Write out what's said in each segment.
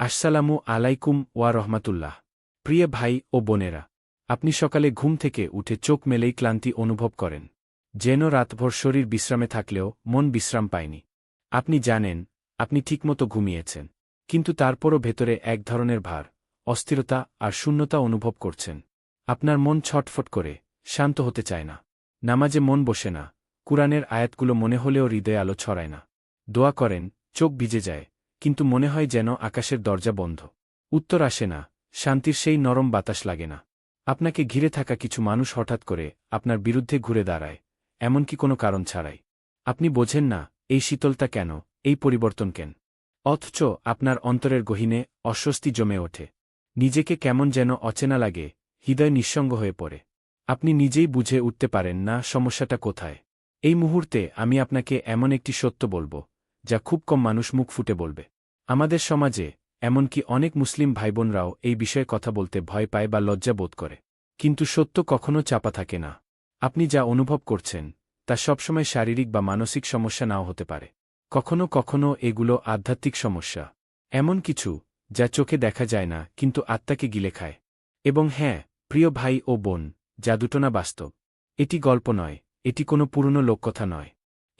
আসসালামু আলাইকুম ওয়া রহমাতুল্লাহ। প্রিয় ভাই ও বোনেরা, আপনি সকালে ঘুম থেকে উঠে চোখ মেলেই ক্লান্তি অনুভব করেন, যেন রাতভর শরীর বিশ্রামে থাকলেও মন বিশ্রাম পায়নি। আপনি জানেন, আপনি ঠিকমতো ঘুমিয়েছেন, কিন্তু তারপরও ভেতরে এক ধরনের ভার, অস্থিরতা আর শূন্যতা অনুভব করছেন। আপনার মন ছটফট করে, শান্ত হতে চায় না। নামাজে মন বসে না, কুরআনের আয়াতগুলো মনে হলেও হৃদয়ে আলো ছড়ায় না। দোয়া করেন, চোখ ভিজে যায় কিন্তু মনে হয় যেন আকাশের দরজা বন্ধ। উত্তর আসে না, শান্তির সেই নরম বাতাস লাগে না। আপনাকে ঘিরে থাকা কিছু মানুষ হঠাৎ করে আপনার বিরুদ্ধে ঘুরে দাঁড়ায়, এমনকি কোনো কারণ ছাড়াই। আপনি বোঝেন না, এই শীতলতা কেন, এই পরিবর্তন কেন? অথচ আপনার অন্তরের গহীনে অস্বস্তি জমে ওঠে। নিজেকে কেমন যেন অচেনা লাগে, হৃদয় নিঃসঙ্গ হয়ে পড়ে। আপনি নিজেই বুঝে উঠতে পারেন না সমস্যাটা কোথায়। এই মুহূর্তে আমি আপনাকে এমন একটি সত্য বলব যা খুব কম মানুষ মুখ ফুটে বলবে। আমাদের সমাজে, এমনকি অনেক মুসলিম ভাইবোনরাও এই বিষয়ে কথা বলতে ভয় পায় বা লজ্জা বোধ করে। কিন্তু সত্য কখনও চাপা থাকে না। আপনি যা অনুভব করছেন, তা সবসময় শারীরিক বা মানসিক সমস্যা নাও হতে পারে। কখনো কখনো এগুলো আধ্যাত্মিক সমস্যা। এমন কিছু, যা চোখে দেখা যায় না, কিন্তু আত্মাকে গিলে খায়। এবং হ্যাঁ প্রিয় ভাই ও বোন, যা দুটো না বাস্তব। এটি গল্প নয়, এটি কোনো পুরনো লোককথা নয়।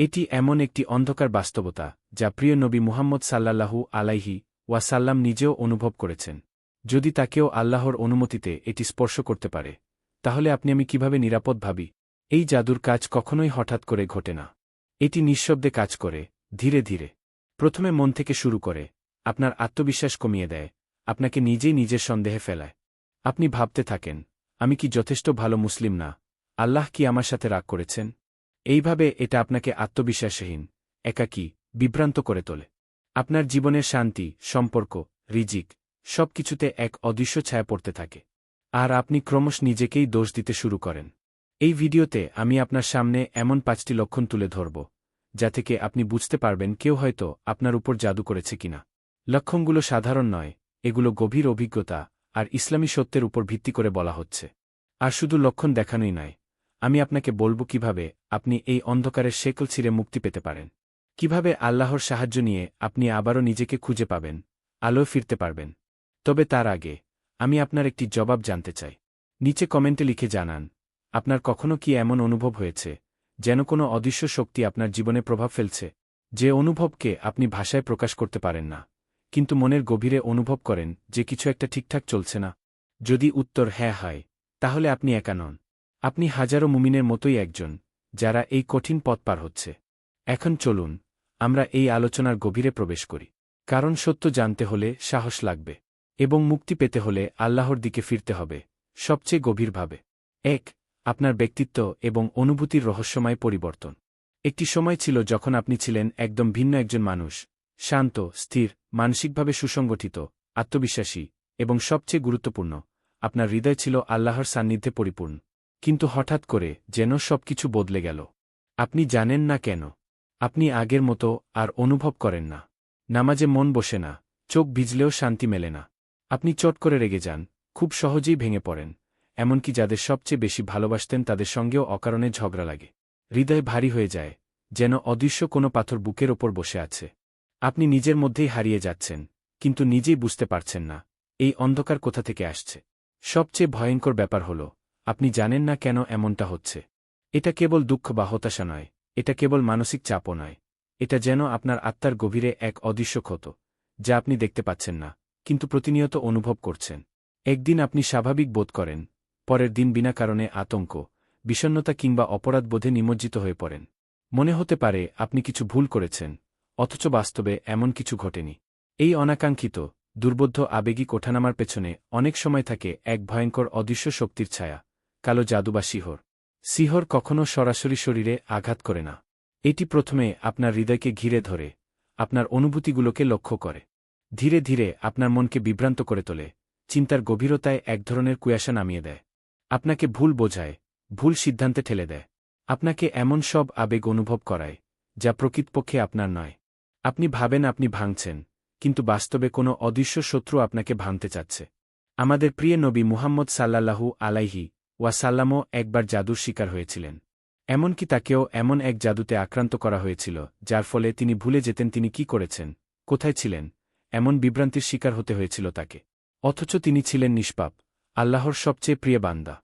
এটি এমন একটি অন্ধকার বাস্তবতা, যা প্রিয় নবী মুহাম্মদ সাল্লাল্লাহু আলাইহি ওয়াসাল্লাম নিজেও অনুভব করেছেন। যদি তাকেও আল্লাহর অনুমতিতে এটি স্পর্শ করতে পারে, তাহলে আপনি আমি কীভাবে নিরাপদ ভাবি? এই জাদুর কাজ কখনোই হঠাৎ করে ঘটে না। এটি নিঃশব্দে কাজ করে, ধীরে ধীরে। প্রথমে মন থেকে শুরু করে, আপনার আত্মবিশ্বাস কমিয়ে দেয়, আপনাকে নিজেই নিজের সন্দেহে ফেলায়। আপনি ভাবতে থাকেন, আমি কি যথেষ্ট ভালো মুসলিম না? আল্লাহ কি আমার সাথে রাগ করেছেন? এইভাবে এটা আপনাকে আত্মবিশ্বাসহীন, একাকী, বিভ্রান্ত করে তোলে। আপনার জীবনের শান্তি, সম্পর্ক, রিজিক, সবকিছুতে এক অদৃশ্য ছায়া পড়তে থাকে। আর আপনি ক্রমশ নিজেকেই দোষ দিতে শুরু করেন। এই ভিডিওতে আমি আপনার সামনে এমন পাঁচটি লক্ষণ তুলে ধরব, যা থেকে আপনি বুঝতে পারবেন কেউ হয়তো আপনার উপর জাদু করেছে কিনা। লক্ষণগুলো সাধারণ নয়, এগুলো গভীর অভিজ্ঞতা আর ইসলামী সত্যের উপর ভিত্তি করে বলা হচ্ছে। আর শুধু লক্ষণ দেখানোই নয় আমি আপনাকে বলব কীভাবে আপনি এই অন্ধকারের শেকল ছিঁড়ে মুক্তি পেতে পারেন। কীভাবে আল্লাহর সাহায্য নিয়ে আপনি আবারও নিজেকে খুঁজে পাবেন, আলোয় ফিরতে পারবেন। তবে তার আগে, আমি আপনার একটি জবাব জানতে চাই। নিচে কমেন্টে লিখে জানান, আপনার কখনো কি এমন অনুভব হয়েছে, যেন কোনো অদৃশ্য শক্তি আপনার জীবনে প্রভাব ফেলছে, যে অনুভবকে আপনি ভাষায় প্রকাশ করতে পারেন না, কিন্তু মনের গভীরে অনুভব করেন যে কিছু একটা ঠিকঠাক চলছে না? যদি উত্তর হ্যাঁ হয়, তাহলে আপনি একা নন। আপনি হাজারো মুমিনের মতোই একজন, যারা এই কঠিন পথ পার হচ্ছে। এখন চলুন, আমরা এই আলোচনার গভীরে প্রবেশ করি। কারণ সত্য জানতে হলে সাহস লাগবে, এবং মুক্তি পেতে হলে আল্লাহর দিকে ফিরতে হবে, সবচেয়ে গভীরভাবে। এক, আপনার ব্যক্তিত্ব এবং অনুভূতির রহস্যময় পরিবর্তন। একটি সময় ছিল যখন আপনি ছিলেন একদম ভিন্ন একজন মানুষ, শান্ত, স্থির, মানসিকভাবে সুসংগঠিত, আত্মবিশ্বাসী, এবং সবচেয়ে গুরুত্বপূর্ণ, আপনার হৃদয় ছিল আল্লাহর সান্নিধ্যে পরিপূর্ণ। কিন্তু হঠাৎ করে যেন সবকিছু বদলে গেল। আপনি জানেন না কেন। আপনি আগের মতো আর অনুভব করেন না। নামাজে মন বসে না, চোখ ভিজলেও শান্তি মেলে না। আপনি চট করে রেগে যান, খুব সহজেই ভেঙে পড়েন, এমনকি যাদের সবচেয়ে বেশি ভালোবাসতেন তাদের সঙ্গেও অকারণে ঝগড়া লাগে। হৃদয় ভারী হয়ে যায়, যেন অদৃশ্য কোনো পাথর বুকের ওপর বসে আছে। আপনি নিজের মধ্যেই হারিয়ে যাচ্ছেন, কিন্তু নিজেই বুঝতে পারছেন না, এই অন্ধকার কোথা থেকে আসছে। সবচেয়ে ভয়ঙ্কর ব্যাপার হল আপনি জানেন না কেন এমনটা হচ্ছে। এটা কেবল দুঃখ বা হতাশা নয়, এটা কেবল মানসিক চাপও নয়। এটা যেন আপনার আত্মার গভীরে এক অদৃশ্য ক্ষত, যা আপনি দেখতে পাচ্ছেন না, কিন্তু প্রতিনিয়ত অনুভব করছেন। একদিন আপনি স্বাভাবিক বোধ করেন, পরের দিন বিনা কারণে আতঙ্ক বিষণ্নতা কিংবা অপরাধবোধে নিমজ্জিত হয়ে পড়েন। মনে হতে পারে আপনি কিছু ভুল করেছেন, অথচ বাস্তবে এমন কিছু ঘটেনি। এই অনাকাঙ্ক্ষিত, দুর্বোধ্য আবেগিক ওঠানামার পেছনে অনেক সময় থাকে এক ভয়ঙ্কর অদৃশ্য শক্তির ছায়া। কালো জাদু বা শিহর। সিহর কখনও সরাসরি শরীরে আঘাত করে না। এটি প্রথমে আপনার হৃদয়কে ঘিরে ধরে, আপনার অনুভূতিগুলোকে লক্ষ্য করে। ধীরে ধীরে আপনার মনকে বিভ্রান্ত করে তোলে, চিন্তার গভীরতায় এক ধরনের কুয়াশা নামিয়ে দেয়। আপনাকে ভুল বোঝায়, ভুল সিদ্ধান্তে ঠেলে দেয়। আপনাকে এমন সব আবেগ অনুভব করায়, যা প্রকৃতপক্ষে আপনার নয়। আপনি ভাবেন আপনি ভাঙছেন, কিন্তু বাস্তবে কোনো অদৃশ্য শত্রু আপনাকে ভাঙতে চাচ্ছে। আমাদের প্রিয় নবী মুহাম্মদ সাল্লাল্লাহু আলাইহি ওয়াসাল্লামও একবার জাদুর শিকার হয়েছিলেন। এমনকি তাকেও এমন এক জাদুতে আক্রান্ত করা হয়েছিল, যার ফলে তিনি ভুলে যেতেন তিনি কি করেছেন, কোথায় ছিলেন, এমন বিভ্রান্তির শিকার হতে হয়েছিল তাকে। অথচ তিনি ছিলেন নিষ্পাপ, আল্লাহর সবচেয়ে প্রিয় বান্দা।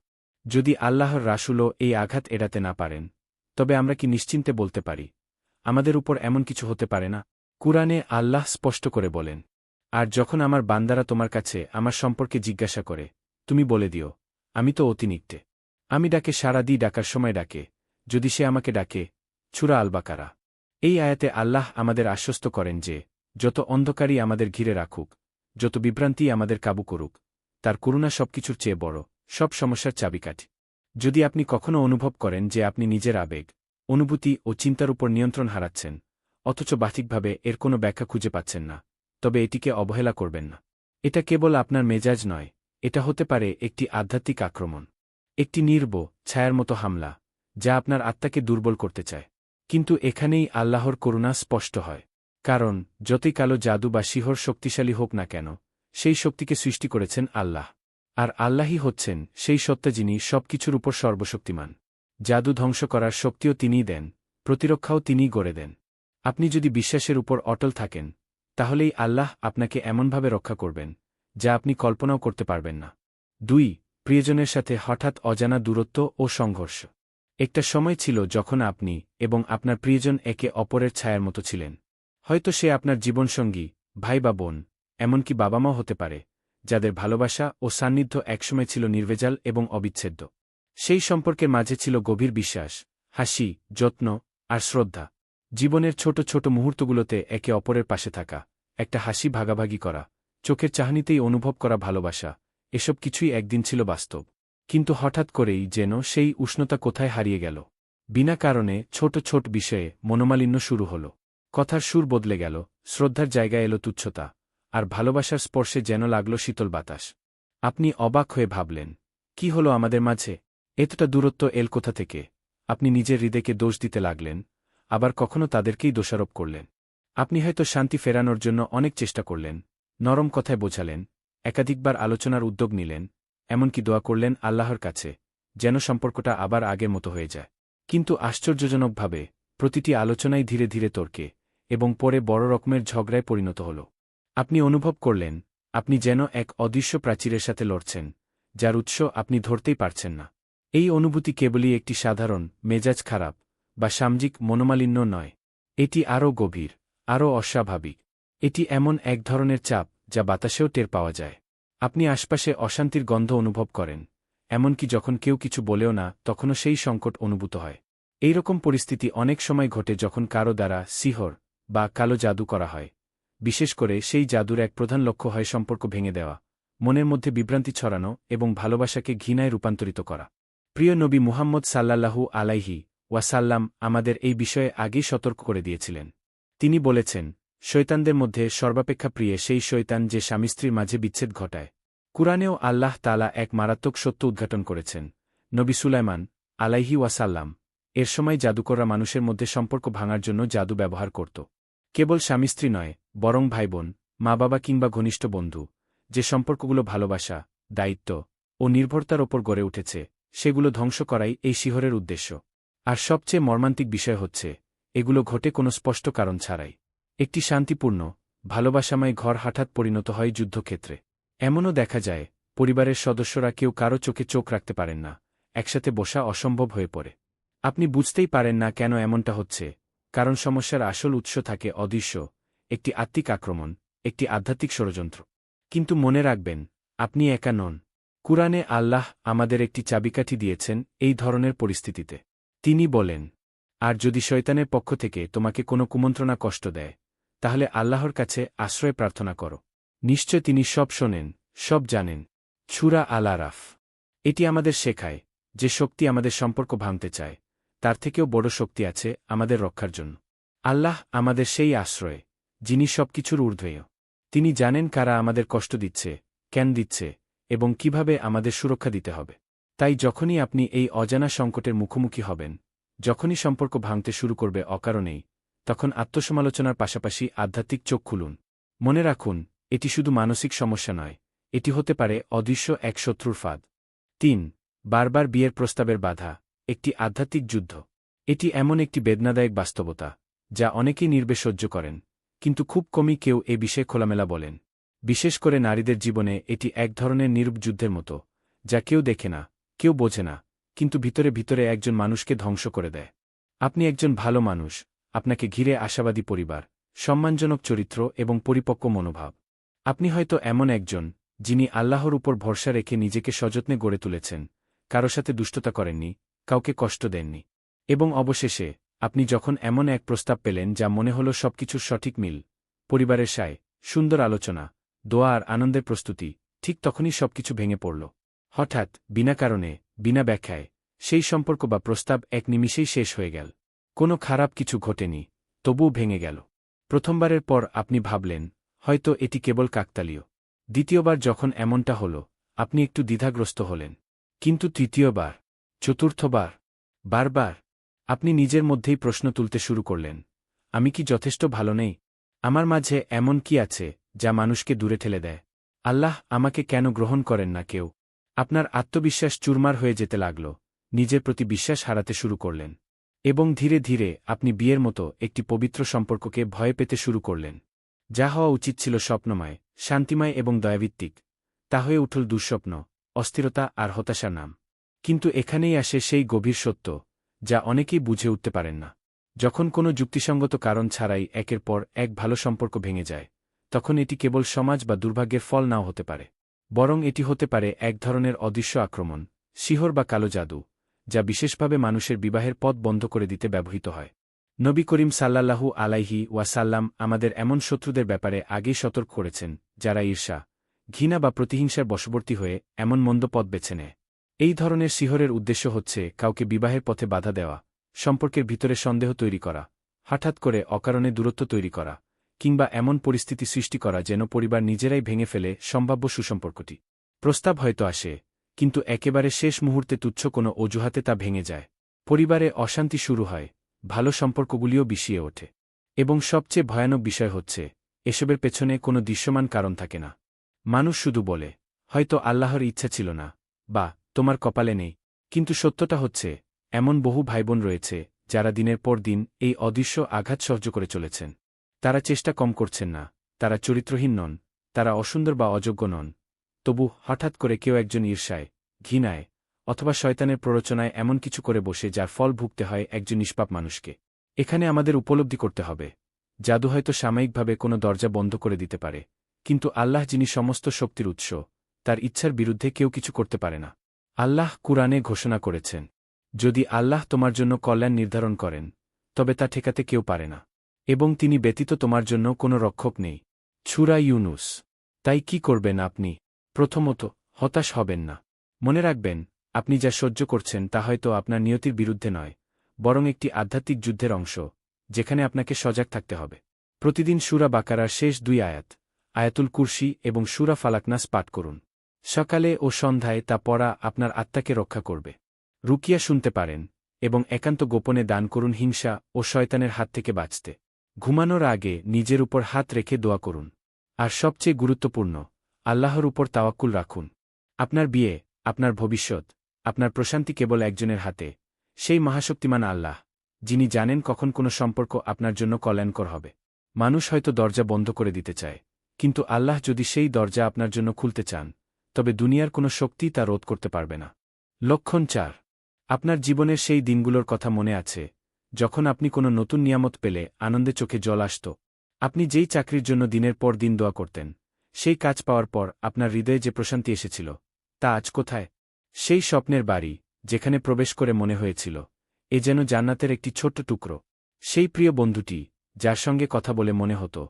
যদি আল্লাহর রাসুলও এই আঘাত এড়াতে না পারেন, তবে আমরা কি নিশ্চিন্তে বলতে পারি, আমাদের উপর এমন কিছু হতে পারে না? কুরআনে আল্লাহ স্পষ্ট করে বলেন, আর যখন আমার বান্দারা তোমার কাছে আমার সম্পর্কে জিজ্ঞাসা করে, তুমি বলে দিও আমি তো অতিনিকটে আমি ডাকে সারা দিই, ডাকার সময় ডাকে। যদি সে আমাকে ডাকে, ছুরা আলবাকারা। এই আয়াতে আল্লাহ আমাদের আশ্বস্ত করেন যে, যত অন্ধকারই আমাদের ঘিরে রাখুক, যত বিভ্রান্তি আমাদের কাবু করুক, তার করুণা সবকিছুর চেয়ে বড়, সব সমস্যার চাবিকাঠি। যদি আপনি কখনও অনুভব করেন যে আপনি নিজের আবেগ, অনুভূতি ও চিন্তার উপর নিয়ন্ত্রণ হারাচ্ছেন, অথচ বাঠিকভাবে এর কোনো ব্যাখ্যা খুঁজে পাচ্ছেন না, তবে এটিকে অবহেলা করবেন না। এটা কেবল আপনার মেজাজ নয় এটা হতে পারে একটি আধ্যাত্মিক আক্রমণ, একটি নির্ব, ছায়ার মতো হামলা, যা আপনার আত্মাকে দুর্বল করতে চায়। কিন্তু এখানেই আল্লাহর করুণা স্পষ্ট হয়, কারণ যতই কালো জাদু বা শিহর শক্তিশালী হোক না কেন, সেই শক্তিকে সৃষ্টি করেছেন আল্লাহ। আর আল্লাহই হচ্ছেন সেই সত্তা যিনি সবকিছুর উপর সর্বশক্তিমান। জাদু ধ্বংস করার শক্তিও তিনিই দেন, প্রতিরক্ষাও তিনিই গড়ে দেন। আপনি যদি বিশ্বাসের উপর অটল থাকেন, তাহলেই আল্লাহ আপনাকে এমনভাবে রক্ষা করবেন যা আপনি কল্পনাও করতে পারবেন না। দুই, প্রিয়জনের সাথে হঠাৎ অজানা দূরত্ব ও সংঘর্ষ। একটা সময় ছিল যখন আপনি এবং আপনার প্রিয়জন একে অপরের ছায়ার মতো ছিলেন। হয়তো সে আপনার জীবনসঙ্গী, ভাই বা বোন, এমনকি বাবা মাও হতে পারে, যাদের ভালোবাসা ও সান্নিধ্য একসময় ছিল নির্ভেজাল এবং অবিচ্ছেদ্য। সেই সম্পর্কের মাঝে ছিল গভীর বিশ্বাস, হাসি, যত্ন আর শ্রদ্ধা। জীবনের ছোট ছোট মুহূর্তগুলোতে একে অপরের পাশে থাকা, একটা হাসি ভাগাভাগি করা চোখের চাহনিতেই অনুভব করা ভালোবাসা, এসব কিছুই একদিন ছিল বাস্তব। কিন্তু হঠাৎ করেই যেন সেই উষ্ণতা কোথায় হারিয়ে গেল। বিনা কারণে ছোট ছোট বিষয়ে মনোমালিন্য শুরু হল। কথার সুর বদলে গেল, শ্রদ্ধার জায়গায় এলো তুচ্ছতা, আর ভালোবাসার স্পর্শে যেন লাগল শীতল বাতাস। আপনি অবাক হয়ে ভাবলেন, কি হলো আমাদের মাঝে? এতটা দূরত্ব এল কোথা থেকে? আপনি নিজের হৃদয়কে দোষ দিতে লাগলেন, আবার কখনো তাদেরকেই দোষারোপ করলেন। আপনি হয়তো শান্তি ফেরানোর জন্য অনেক চেষ্টা করলেন নরম কথায় বোঝালেন, একাধিকবার আলোচনার উদ্যোগ নিলেন, এমনকি দোয়া করলেন আল্লাহর কাছে, যেন সম্পর্কটা আবার আগের মতো হয়ে যায়। কিন্তু আশ্চর্যজনকভাবে, প্রতিটি আলোচনাই ধীরে ধীরে তর্কে, এবং পরে বড় রকমের ঝগড়ায় পরিণত হল। আপনি অনুভব করলেন, আপনি যেন এক অদৃশ্য প্রাচীরের সাথে লড়ছেন, যার উৎস আপনি ধরতেই পারছেন না। এই অনুভূতি কেবলই একটি সাধারণ, মেজাজ খারাপ, বা সামাজিক মনোমালিন্য নয়। এটি আরও গভীর, আরও অস্বাভাবিক। এটি এমন এক ধরনের চাপ যা বাতাসেও টের পাওয়া যায়। আপনি আশপাশে অশান্তির গন্ধ অনুভব করেন, এমনকি যখন কেউ কিছু বলেও না, তখনও সেই সংকট অনুভূত হয়। এই রকম পরিস্থিতি অনেক সময় ঘটে যখন কারও দ্বারা সিহর বা কালো জাদু করা হয়। বিশেষ করে সেই জাদুর এক প্রধান লক্ষ্য হয় সম্পর্ক ভেঙে দেওয়া, মনের মধ্যে বিভ্রান্তি ছড়ানো এবং ভালোবাসাকে ঘৃণায় রূপান্তরিত করা। প্রিয় নবী মুহাম্মদ সাল্লাল্লাহু আলাইহি ওয়াসাল্লাম আমাদের এই বিষয়ে আগেই সতর্ক করে দিয়েছিলেন। তিনি বলেছেন শৈতানদের মধ্যে সর্বাপেক্ষা প্রিয় সেই শৈতান যে স্বামী স্ত্রীর মাঝে বিচ্ছেদ ঘটায়। কুরআনেও আল্লাহ তালা এক মারাত্মক সত্য উদ্ঘাটন করেছেন। নবী সুলাইমান আলাইহি ওয়াসাল্লাম এর সময় জাদুকররা মানুষের মধ্যে সম্পর্ক ভাঙার জন্য জাদু ব্যবহার করত। কেবল স্বামী স্ত্রী নয়, বরং ভাইবোন মা বাবা কিংবা ঘনিষ্ঠ বন্ধু, যে সম্পর্কগুলো ভালোবাসা, দায়িত্ব ও নির্ভরতার ওপর গড়ে উঠেছে, সেগুলো ধ্বংস করাই এই শিহরের উদ্দেশ্য। আর সবচেয়ে মর্মান্তিক বিষয় হচ্ছে, এগুলো ঘটে কোনো স্পষ্ট কারণ ছাড়াই। একটি শান্তিপূর্ণ, ভালোবাসাময় ঘর হঠাৎ পরিণত হয় যুদ্ধক্ষেত্রে। এমনও দেখা যায়, পরিবারের সদস্যরা কেউ কারও চোখে চোখ রাখতে পারেন না, একসাথে বসা অসম্ভব হয়ে পড়ে। আপনি বুঝতেই পারেন না কেন এমনটা হচ্ছে, কারণ সমস্যার আসল উৎস থাকে অদৃশ্য, একটি আত্মিক আক্রমণ, একটি আধ্যাত্মিক ষড়যন্ত্র। কিন্তু মনে রাখবেন, আপনি একা নন। কুরআনে আল্লাহ আমাদের একটি চাবিকাঠি দিয়েছেন এই ধরনের পরিস্থিতিতে। তিনি বলেন, আর যদি শয়তানের পক্ষ থেকে তোমাকে কোনো কুমন্ত্রণা কষ্ট দেয় তাহলে আল্লাহর কাছে আশ্রয় প্রার্থনা করো। নিশ্চয় তিনি সব শোনেন, সব জানেন। ছুরা আলারাফ এটি আমাদের শেখায় যে শক্তি আমাদের সম্পর্ক ভাঙতে চায়, তার থেকেও বড় শক্তি আছে আমাদের রক্ষার জন্য। আল্লাহ আমাদের সেই আশ্রয়, যিনি সবকিছুর ঊর্ধ্বেয়। তিনি জানেন কারা আমাদের কষ্ট দিচ্ছে, কেন দিচ্ছে, এবং কীভাবে আমাদের সুরক্ষা দিতে হবে। তাই যখনই আপনি এই অজানা সংকটের মুখোমুখি হবেন, যখনই সম্পর্ক ভাঙতে শুরু করবে অকারণেই তখন আত্মসমালোচনার পাশাপাশি আধ্যাত্মিক চোখ খুলুন। মনে রাখুন, এটি শুধু মানসিক সমস্যা নয়, এটি হতে পারে অদৃশ্য এক শত্রুর ফাঁদ। তিন, বারবার বিয়ের প্রস্তাবের বাধা, একটি আধ্যাত্মিক যুদ্ধ। এটি এমন একটি বেদনাদায়ক বাস্তবতা, যা অনেকেই নির্বে সহ্য করেন, কিন্তু খুব কমই কেউ এ বিষয়ে খোলামেলা বলেন। বিশেষ করে নারীদের জীবনে এটি এক ধরনের নিরূপ যুদ্ধের মতো, যা কেউ দেখে না, কেউ বোঝে না, কিন্তু ভিতরে ভিতরে একজন মানুষকে ধ্বংস করে দেয়। আপনি একজন ভালো মানুষ আপনাকে ঘিরে আশাবাদী পরিবার, সম্মানজনক চরিত্র এবং পরিপক্ক মনোভাব। আপনি হয়তো এমন একজন, যিনি আল্লাহর উপর ভরসা রেখে নিজেকে সযত্নে গড়ে তুলেছেন, কারও সাথে দুষ্টতা করেননি, কাউকে কষ্ট দেননি। এবং অবশেষে, আপনি যখন এমন এক প্রস্তাব পেলেন যা মনে হল সবকিছুর সঠিক মিল, পরিবারের সায়, সুন্দর আলোচনা, দোয়া আর আনন্দের প্রস্তুতি, ঠিক তখনই সবকিছু ভেঙে পড়ল। হঠাৎ, বিনা কারণে, বিনা ব্যাখ্যায়, সেই সম্পর্ক বা প্রস্তাব এক নিমিষেই শেষ হয়ে গেল। কোনো খারাপ কিছু ঘটেনি, তবুও ভেঙে গেল। প্রথমবারের পর আপনি ভাবলেন, হয়তো এটি কেবল কাকতালীয়। দ্বিতীয়বার যখন এমনটা হল, আপনি একটু দ্বিধাগ্রস্ত হলেন। কিন্তু তৃতীয়বার, চতুর্থবার, বারবার, আপনি নিজের মধ্যেই প্রশ্ন তুলতে শুরু করলেন, আমি কি যথেষ্ট ভালো নেই? আমার মাঝে এমন কি আছে, যা মানুষকে দূরে ঠেলে দেয়? আল্লাহ আমাকে কেন গ্রহণ করেন না কেউ? আপনার আত্মবিশ্বাস চুরমার হয়ে যেতে লাগল, নিজের প্রতি বিশ্বাস হারাতে শুরু করলেন। এবং ধীরে ধীরে আপনি বিয়ের মতো একটি পবিত্র সম্পর্ককে ভয় পেতে শুরু করলেন। যা হওয়া উচিত ছিল স্বপ্নময়, শান্তিময় এবং দয়াভিত্তিক। তা হয়ে উঠল দুঃস্বপ্ন, অস্থিরতা আর হতাশার নাম। কিন্তু এখানেই আসে সেই গভীর সত্য, যা অনেকেই বুঝে উঠতে পারেন না। যখন কোনো যুক্তিসঙ্গত কারণ ছাড়াই একের পর এক ভালো সম্পর্ক ভেঙে যায়, তখন এটি কেবল সমাজ বা দুর্ভাগ্যের ফল নাও হতে পারে। বরং এটি হতে পারে এক ধরনের অদৃশ্য আক্রমণ, শিহর বা কালো জাদু। যা বিশেষভাবে মানুষের বিবাহের পথ বন্ধ করে দিতে ব্যবহৃত হয়। নবী করিম সাল্লাল্লাহু আলাইহি ওয়াসাল্লাম আমাদের এমন শত্রুদের ব্যাপারে আগেই সতর্ক করেছেন, যারা ঈর্ষা, ঘৃণা বা প্রতিহিংসার বশবর্তী হয়ে এমন মন্দ পথ বেছে নেয়। এই ধরনের শিহরের উদ্দেশ্য হচ্ছে কাউকে বিবাহের পথে বাধা দেওয়া, সম্পর্কের ভিতরে সন্দেহ তৈরি করা, হঠাৎ করে অকারণে দূরত্ব তৈরি করা, কিংবা এমন পরিস্থিতি সৃষ্টি করা যেন পরিবার নিজেরাই ভেঙে ফেলে সম্ভাব্য সুসম্পর্কটি। প্রস্তাব হয়তো আসে কিন্তু একেবারে শেষ মুহূর্তে তুচ্ছ কোনো অজুহাতে তা ভেঙে যায়। পরিবারে অশান্তি শুরু হয়, ভালো সম্পর্কগুলিও বিষিয়ে ওঠে। এবং সবচেয়ে ভয়ানক বিষয় হচ্ছে, এসবের পেছনে কোনো দৃশ্যমান কারণ থাকে না। মানুষ শুধু বলে, হয়তো আল্লাহর ইচ্ছা ছিল না, বা তোমার কপালে নেই। কিন্তু সত্যটা হচ্ছে, এমন বহু ভাইবোন রয়েছে, যারা দিনের পর দিন এই অদৃশ্য আঘাত সহ্য করে চলেছেন। তারা চেষ্টা কম করছেন না, তারা চরিত্রহীন নন, তারা অসুন্দর বা অযোগ্য নন তবু হঠাৎ করে কেউ একজন ঈর্ষায়, ঘৃণায়, অথবা শয়তানের প্ররোচনায় এমন কিছু করে বসে যার ফল ভুগতে হয় একজন নিষ্পাপ মানুষকে। এখানে আমাদের উপলব্ধি করতে হবে। জাদু হয়তো সাময়িকভাবে কোনো দরজা বন্ধ করে দিতে পারে, কিন্তু আল্লাহ যিনি সমস্ত শক্তির উৎস, তার ইচ্ছার বিরুদ্ধে কেউ কিছু করতে পারে না। আল্লাহ কুরআনে ঘোষণা করেছেন, যদি আল্লাহ তোমার জন্য কল্যাণ নির্ধারণ করেন, তবে তা ঠেকাতে কেউ পারে না। এবং তিনি ব্যতীত তোমার জন্য কোনো রক্ষক নেই। ছুরা ইউনুস, তাই কি করবেন আপনি? প্রথমত, হতাশ হবেন না। মনে রাখবেন, আপনি যা সহ্য করছেন তা হয়তো আপনার নিয়তির বিরুদ্ধে নয়, বরং একটি আধ্যাত্মিক যুদ্ধের অংশ, যেখানে আপনাকে সজাগ থাকতে হবে। প্রতিদিন সুরা বাকারার শেষ দুই আয়াত, আয়াতুল কুরসি এবং সুরা ফালাকনাস পাঠ করুন। সকালে ও সন্ধ্যায় তা পড়া আপনার আত্মাকে রক্ষা করবে। রুকিয়া শুনতে পারেন এবং একান্ত গোপনে দান করুন হিংসা ও শয়তানের হাত থেকে বাঁচতে। ঘুমানোর আগে নিজের উপর হাত রেখে দোয়া করুন। আর সবচেয়ে গুরুত্বপূর্ণ আল্লাহর উপর তাওয়াক্কুল রাখুন। আপনার বিয়ে, আপনার ভবিষ্যৎ, আপনার প্রশান্তি কেবল একজনের হাতে। সেই মহাশক্তিমান আল্লাহ, যিনি জানেন কখন কোনো সম্পর্ক আপনার জন্য কল্যাণকর হবে। মানুষ হয়তো দরজা বন্ধ করে দিতে চায়, কিন্তু আল্লাহ যদি সেই দরজা আপনার জন্য খুলতে চান, তবে দুনিয়ার কোনো শক্তি তা রোধ করতে পারবে না। লক্ষণ চার, আপনার জীবনের সেই দিনগুলোর কথা মনে আছে, যখন আপনি কোনো নতুন নিয়ামত পেলে আনন্দে চোখে জল আসত। আপনি যেই চাকরির জন্য দিনের পর দিন দোয়া করতেন সেই কাজ পাওয়ার পর আপনার হৃদয়ে যে প্রশান্তি এসেছিল, তা আজ কোথায়? সেই স্বপ্নের বাড়ি, যেখানে প্রবেশ করে মনে হয়েছিল, এ যেন জান্নাতের একটি ছোট্ট টুকরো। সেই প্রিয় বন্ধুটি, যার সঙ্গে কথা বলে মনে হতো,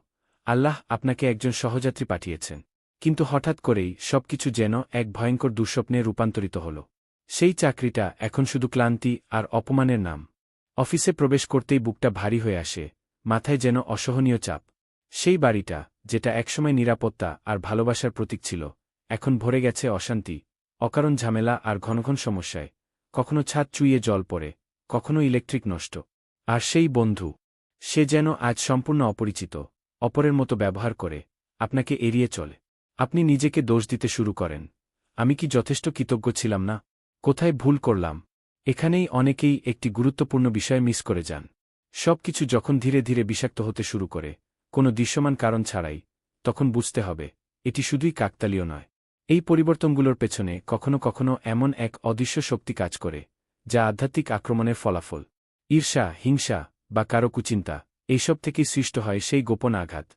আল্লাহ আপনাকে একজন সহযাত্রী পাঠিয়েছেন। কিন্তু হঠাৎ করেই সবকিছু যেন এক ভয়ঙ্কর দুঃস্বপ্নে রূপান্তরিত হল। সেই চাকরিটা এখন শুধু ক্লান্তি আর অপমানের নাম। অফিসে প্রবেশ করতেই বুকটা ভারী হয়ে আসে, মাথায় যেন অসহনীয় চাপ। সেই বাড়িটা যেটা একসময় নিরাপত্তা আর ভালোবাসার প্রতীক ছিল, এখন ভরে গেছে অশান্তি, অকারণ ঝামেলা আর ঘন ঘন সমস্যায়, কখনো ছাদ চুইয়ে জল পড়ে, কখনো ইলেকট্রিক নষ্ট। আর সেই বন্ধু, সে যেন আজ সম্পূর্ণ অপরিচিত, অপরের মতো ব্যবহার করে, আপনাকে এড়িয়ে চলে। আপনি নিজেকে দোষ দিতে শুরু করেন, আমি কি যথেষ্ট কৃতজ্ঞ ছিলাম না? কোথায় ভুল করলাম? এখানেই অনেকেই একটি গুরুত্বপূর্ণ বিষয় মিস করে যান। সব কিছু যখন ধীরে ধীরে বিষাক্ত হতে শুরু করে কোনো দৃশ্যমান কারণ ছাড়াই, তখন বুঝতে হবে, এটি শুধুই কাকতালীয় নয়। এই পরিবর্তনগুলোর পেছনে কখনো কখনো এমন এক অদৃশ্য শক্তি কাজ করে, যা আধ্যাত্মিক আক্রমণের ফলাফল। ঈর্ষা, হিংসা বা কারও কুচিন্তা, এইসব থেকেই সৃষ্ট হয় সেই গোপন আঘাত,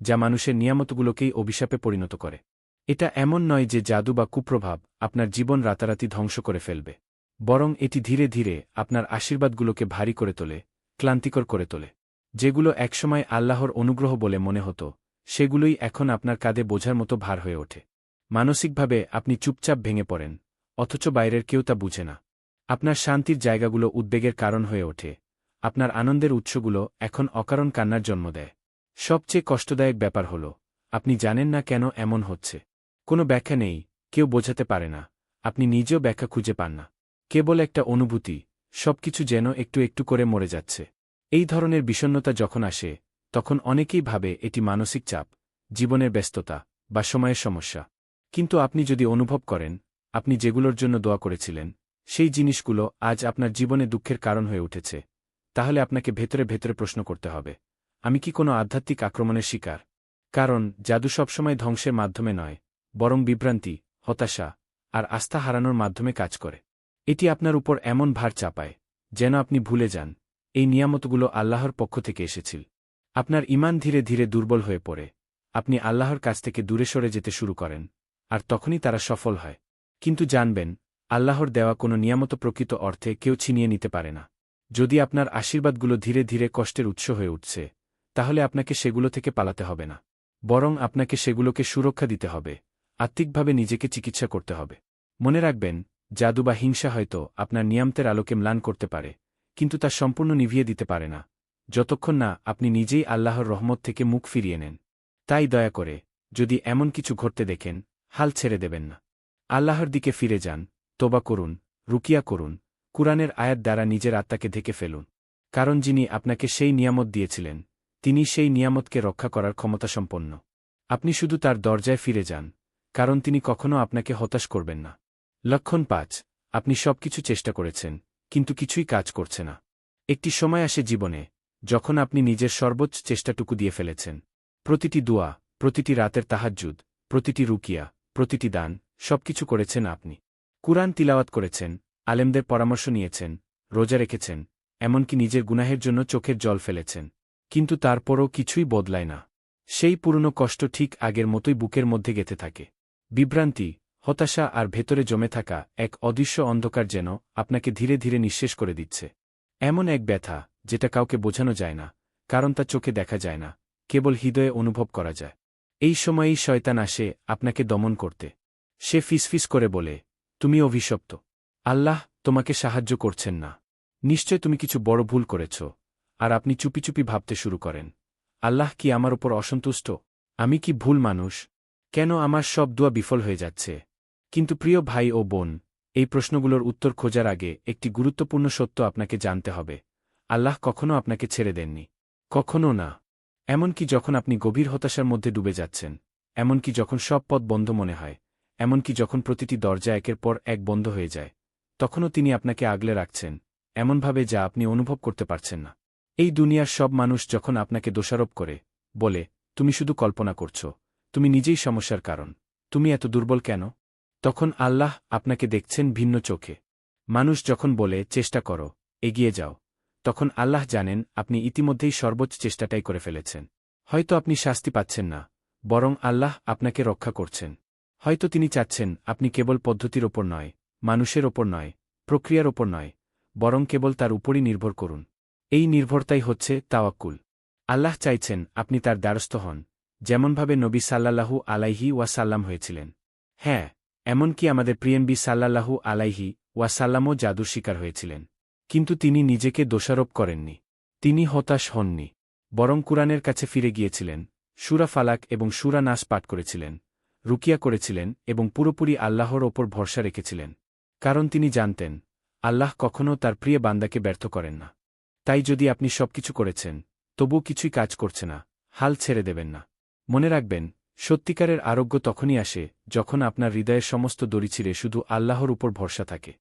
যা মানুষের নিয়ামতগুলোকেই অভিশাপে পরিণত করে। এটা এমন নয় যে জাদু বা কুপ্রভাব আপনার জীবন রাতারাতি ধ্বংস করে ফেলবে, বরং এটি ধীরে ধীরে আপনার আশীর্বাদগুলোকে ভারী করে তোলে, ক্লান্তিকর করে তোলে। যেগুলো একসময় আল্লাহর অনুগ্রহ বলে মনে হতো, সেগুলোই এখন আপনার কাঁধে বোঝার মতো ভার হয়ে ওঠে। মানসিকভাবে আপনি চুপচাপ ভেঙে পড়েন, অথচ বাইরের কেউ তা বুঝে না। আপনার শান্তির জায়গাগুলো উদ্বেগের কারণ হয়ে ওঠে, আপনার আনন্দের উৎসগুলো এখন অকারণ কান্নার জন্ম দেয়। সবচেয়ে কষ্টদায়ক ব্যাপার হল, আপনি জানেন না কেন এমন হচ্ছে। কোনো ব্যাখ্যা নেই, কেউ বোঝাতে পারে না, আপনি নিজেও ব্যাখ্যা খুঁজে পান না। কেবল একটা অনুভূতি, সবকিছু যেন একটু একটু করে মরে যাচ্ছে। এই ধরনের বিষণ্নতা যখন আসে, তখন অনেকেই ভাবে এটি মানসিক চাপ, জীবনের ব্যস্ততা বা সময়ের সমস্যা। কিন্তু আপনি যদি অনুভব করেন, আপনি যেগুলোর জন্য দোয়া করেছিলেন, সেই জিনিসগুলো আজ আপনার জীবনে দুঃখের কারণ হয়ে উঠেছে, তাহলে আপনাকে ভেতরে ভেতরে প্রশ্ন করতে হবে, আমি কি কোনো আধ্যাত্মিক আক্রমণের শিকার? কারণ জাদু সবসময় ধ্বংসের মাধ্যমে নয়, বরং বিভ্রান্তি, হতাশা আর আস্থা হারানোর মাধ্যমে কাজ করে। এটি আপনার উপর এমন ভার চাপায়, যেন আপনি ভুলে যান। এই নিয়ামতগুলো আল্লাহর পক্ষ থেকে এসেছিল। আপনার ইমান ধীরে ধীরে দুর্বল হয়ে পড়ে। আপনি আল্লাহর কাছ থেকে দূরে সরে যেতে শুরু করেন, আর তখনই তারা সফল হয়। কিন্তু জানবেন, আল্লাহর দেওয়া কোনো নিয়ামত প্রকৃত অর্থে কেউ ছিনিয়ে নিতে পারে না। যদি আপনার আশীর্বাদগুলো ধীরে ধীরে কষ্টের উৎস হয়ে উঠছে, তাহলে আপনাকে সেগুলো থেকে পালাতে হবে না। বরং আপনাকে সেগুলোকে সুরক্ষা দিতে হবে, আত্মিকভাবে নিজেকে চিকিৎসা করতে হবে। মনে রাখবেন, জাদু বা হিংসা হয়তো আপনার নিয়ামতের আলোকে ম্লান করতে পারে কিন্তু তা সম্পূর্ণ নিভিয়ে দিতে পারে না। যতক্ষণ না আপনি নিজেই আল্লাহর রহমত থেকে মুখ ফিরিয়ে নেন। তাই দয়া করে, যদি এমন কিছু ঘটতে দেখেন, হাল ছেড়ে দেবেন না। আল্লাহর দিকে ফিরে যান, তোবা করুন, রুকিয়া করুন, কুরআনের আয়াত দ্বারা নিজের আত্মাকে ঢেকে ফেলুন। কারণ যিনি আপনাকে সেই নিয়ামত দিয়েছিলেন, তিনি সেই নিয়ামতকে রক্ষা করার ক্ষমতাসম্পন্ন আপনি শুধু তার দরজায় ফিরে যান, কারণ তিনি কখনও আপনাকে হতাশ করবেন না। লক্ষণ পাঁচ, আপনি সবকিছু চেষ্টা করেছেন কিন্তু কিছুই কাজ করছে না। একটি সময় আসে জীবনে, যখন আপনি নিজের সর্বোচ্চ চেষ্টাটুকু দিয়ে ফেলেছেন। প্রতিটি দোয়া, প্রতিটি রাতের তাহাজ্জুদ, প্রতিটি রুকিয়া, প্রতিটি দান, সবকিছু করেছেন আপনি। কুরআন তিলাওয়াত করেছেন, আলেমদের পরামর্শ নিয়েছেন, রোজা রেখেছেন, এমনকি নিজের গুনাহের জন্য চোখের জল ফেলেছেন। কিন্তু তারপরও কিছুই বদলায় না। সেই পুরনো কষ্ট ঠিক আগের মতোই বুকের মধ্যে গেঁথে থাকে। বিভ্রান্তি হতাশা আর ভেতরে জমে থাকা এক অদৃশ্য অন্ধকার যেন আপনাকে ধীরে ধীরে নিঃশেষ করে দিচ্ছে। এমন এক ব্যথা, যেটা কাউকে বোঝানো যায় না, কারণ তা চোখে দেখা যায় না, কেবল হৃদয়ে অনুভব করা যায়। এই সময়েই শয়তান আসে আপনাকে দমন করতে। সে ফিসফিস করে বলে, তুমি অভিশপ্ত। আল্লাহ তোমাকে সাহায্য করছেন না। নিশ্চয় তুমি কিছু বড় ভুল করেছ, আর আপনি চুপি চুপি ভাবতে শুরু করেন। আল্লাহ কি আমার ওপর অসন্তুষ্ট? আমি কি ভুল মানুষ? কেন আমার সব দোয়া বিফল হয়ে যাচ্ছে? কিন্তু প্রিয় ভাই ও বোন, এই প্রশ্নগুলোর উত্তর খোঁজার আগে একটি গুরুত্বপূর্ণ সত্য আপনাকে জানতে হবে। আল্লাহ কখনও আপনাকে ছেড়ে দেননি। কখনও না। এমনকি যখন আপনি গভীর হতাশার মধ্যে ডুবে যাচ্ছেন, এমনকি যখন সব পথ বন্ধ মনে হয়, এমনকি যখন প্রতিটি দরজা একের পর এক বন্ধ হয়ে যায়, তখনও তিনি আপনাকে আগলে রাখছেন, এমনভাবে যা আপনি অনুভব করতে পারছেন না। এই দুনিয়ার সব মানুষ যখন আপনাকে দোষারোপ করে, বলে, তুমি শুধু কল্পনা করছ, তুমি নিজেই সমস্যার কারণ, তুমি এত দুর্বল কেন? তখন আল্লাহ আপনাকে দেখছেন ভিন্ন চোখে। মানুষ যখন বলে, চেষ্টা করো, এগিয়ে যাও, তখন আল্লাহ জানেন আপনি ইতিমধ্যেই সর্বোচ্চ চেষ্টাটাই করে ফেলেছেন। হয়তো আপনি শাস্তি পাচ্ছেন না, বরং আল্লাহ আপনাকে রক্ষা করছেন। হয়তো তিনি চাচ্ছেন, আপনি কেবল পদ্ধতির ওপর নয়, মানুষের ওপর নয়, প্রক্রিয়ার ওপর নয়, বরং কেবল তার উপরই নির্ভর করুন। এই নির্ভরতাই হচ্ছে তাওয়াক্কুল। আল্লাহ চাইছেন আপনি তার দ্বারস্থ হন, যেমনভাবে নবী সাল্লাল্লাহু আলাইহি ওয়াসাল্লাম হয়েছিলেন। হ্যাঁ এমনকি আমাদের প্রিয়নবী সাল্লাল্লাহু আলাইহি ওয়াসাল্লামও জাদুর শিকার হয়েছিলেন। কিন্তু তিনি নিজেকে দোষারোপ করেননি। তিনি হতাশ হননি। বরং কুরআনের কাছে ফিরে গিয়েছিলেন, সুরা ফালাক এবং সুরা নাস পাঠ করেছিলেন, রুকিয়া করেছিলেন এবং পুরোপুরি আল্লাহর ওপর ভরসা রেখেছিলেন। কারণ তিনি জানতেন, আল্লাহ কখনও তার প্রিয় বান্দাকে ব্যর্থ করেন না। তাই যদি আপনি সবকিছু করেছেন, তবুও কিছুই কাজ করছে না, হাল ছেড়ে দেবেন না। মনে রাখবেন সত্যিকারের আরোগ্য তখনই আসে যখন আপনার হৃদয়ের সমস্ত দড়ি ছিঁড়ে শুধু আল্লাহর উপর ভরসা থাকে।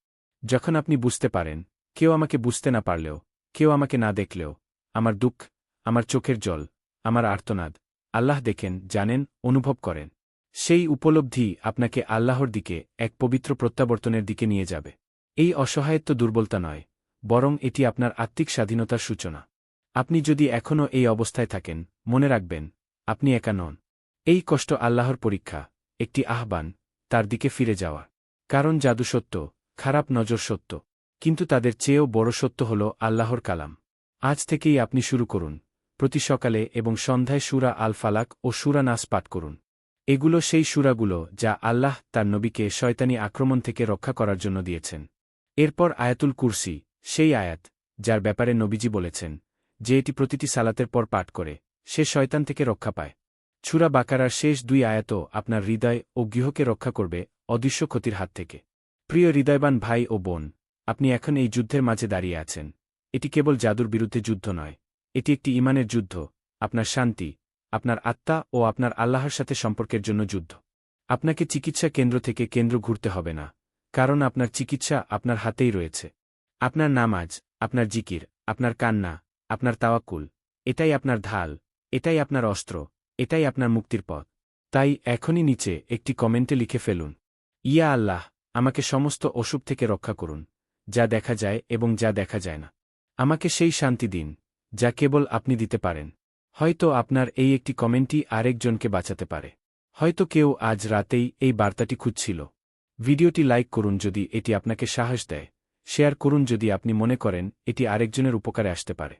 যখন আপনি বুঝতে পারেন, কেউ আমাকে বুঝতে না পারলেও, কেউ আমাকে না দেখলেও, আমার দুঃখ, আমার চোখের জল, আমার আর্তনাদ, আল্লাহ দেখেন, জানেন, অনুভব করেন। সেই উপলব্ধি আপনাকে আল্লাহর দিকে, এক পবিত্র প্রত্যাবর্তনের দিকে নিয়ে যাবে। এই অসহায়ত্ব দুর্বলতা নয়, বরং এটি আপনার আত্মিক স্বাধীনতার সূচনা। আপনি যদি এখনও এই অবস্থায় থাকেন, মনে রাখবেন, আপনি একা নন। এই কষ্ট আল্লাহর পরীক্ষা, একটি আহ্বান, তার দিকে ফিরে যাওয়া। কারণ জাদু সত্য, খারাপ নজর সত্য। কিন্তু তাদের চেয়েও বড় সত্য হল আল্লাহর কালাম। আজ থেকেই আপনি শুরু করুন, প্রতি সকালে এবং সন্ধ্যায় সুরা আল ফালাক ও সুরা নাস পাঠ করুন। এগুলো সেই সুরাগুলো যা আল্লাহ তার নবীকে শয়তানি আক্রমণ থেকে রক্ষা করার জন্য দিয়েছেন। এরপর আয়াতুল কুরসি, সেই আয়াত, যার ব্যাপারে নবীজি বলেছেন যে এটি প্রতিটি সালাতের পর পাঠ করে, সে শয়তান থেকে রক্ষা পায়। ছুরা বাকারার শেষ দুই আয়াত আপনার হৃদয় ও গৃহকে রক্ষা করবে অদৃশ্য ক্ষতির হাত থেকে। প্রিয় হৃদয়বান ভাই ও বোন, আপনি এখন এই যুদ্ধের মাঝে দাঁড়িয়ে আছেন। এটি কেবল জাদুর বিরুদ্ধে যুদ্ধ নয়, এটি একটি ইমানের যুদ্ধ, আপনার শান্তি, আপনার আত্মা ও আপনার আল্লাহর সাথে সম্পর্কের জন্য যুদ্ধ। আপনাকে চিকিৎসা কেন্দ্র থেকে কেন্দ্র ঘুরতে হবে না, কারণ আপনার চিকিৎসা আপনার হাতেই রয়েছে। আপনার নামাজ, আপনার জিকির, আপনার কান্না, আপনার তাওয়াক্কুল, এটাই আপনার ঢাল, এটাই আপনার অস্ত্র এটাই আপনার মুক্তির পথ। তাই এখনই নিচে একটি কমেন্টে লিখে ফেলুন। ইয়া আল্লাহ, আমাকে সমস্ত অসুখ থেকে রক্ষা করুন, যা দেখা যায় এবং যা দেখা যায় না। আমাকে সেই শান্তি দিন, যা কেবল আপনি দিতে পারেন। হয়তো আপনার এই একটি কমেন্টই আরেকজনকে বাঁচাতে পারে। হয়তো কেউ আজ রাতেই এই বার্তাটি খুঁজছিল। ভিডিওটি লাইক করুন যদি এটি আপনাকে সাহস দেয়। শেয়ার করুন যদি আপনি মনে করেন এটি আরেকজনের উপকারে আসতে পারে।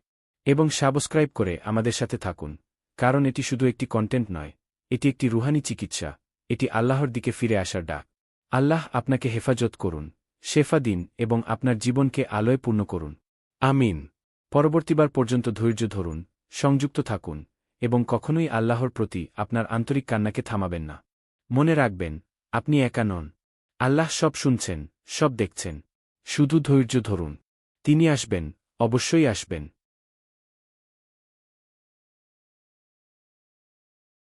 এবং সাবস্ক্রাইব করে আমাদের সাথে থাকুন। কারণ এটি শুধু একটি কন্টেন্ট নয়, এটি একটি রুহানি চিকিৎসা, এটি আল্লাহর দিকে ফিরে আসার ডাক। আল্লাহ আপনাকে হেফাজত করুন, শেফা দিন এবং আপনার জীবনকে আলোয় পূর্ণ করুন। আমিন। পরবর্তীবার পর্যন্ত ধৈর্য ধরুন, সংযুক্ত থাকুন এবং কখনোই আল্লাহর প্রতি আপনার আন্তরিক কান্নাকে থামাবেন না। মনে রাখবেন, আপনি একা নন। আল্লাহ সব শুনছেন, সব দেখছেন। শুধু ধৈর্য ধরুন। তিনি আসবেন, অবশ্যই আসবেন।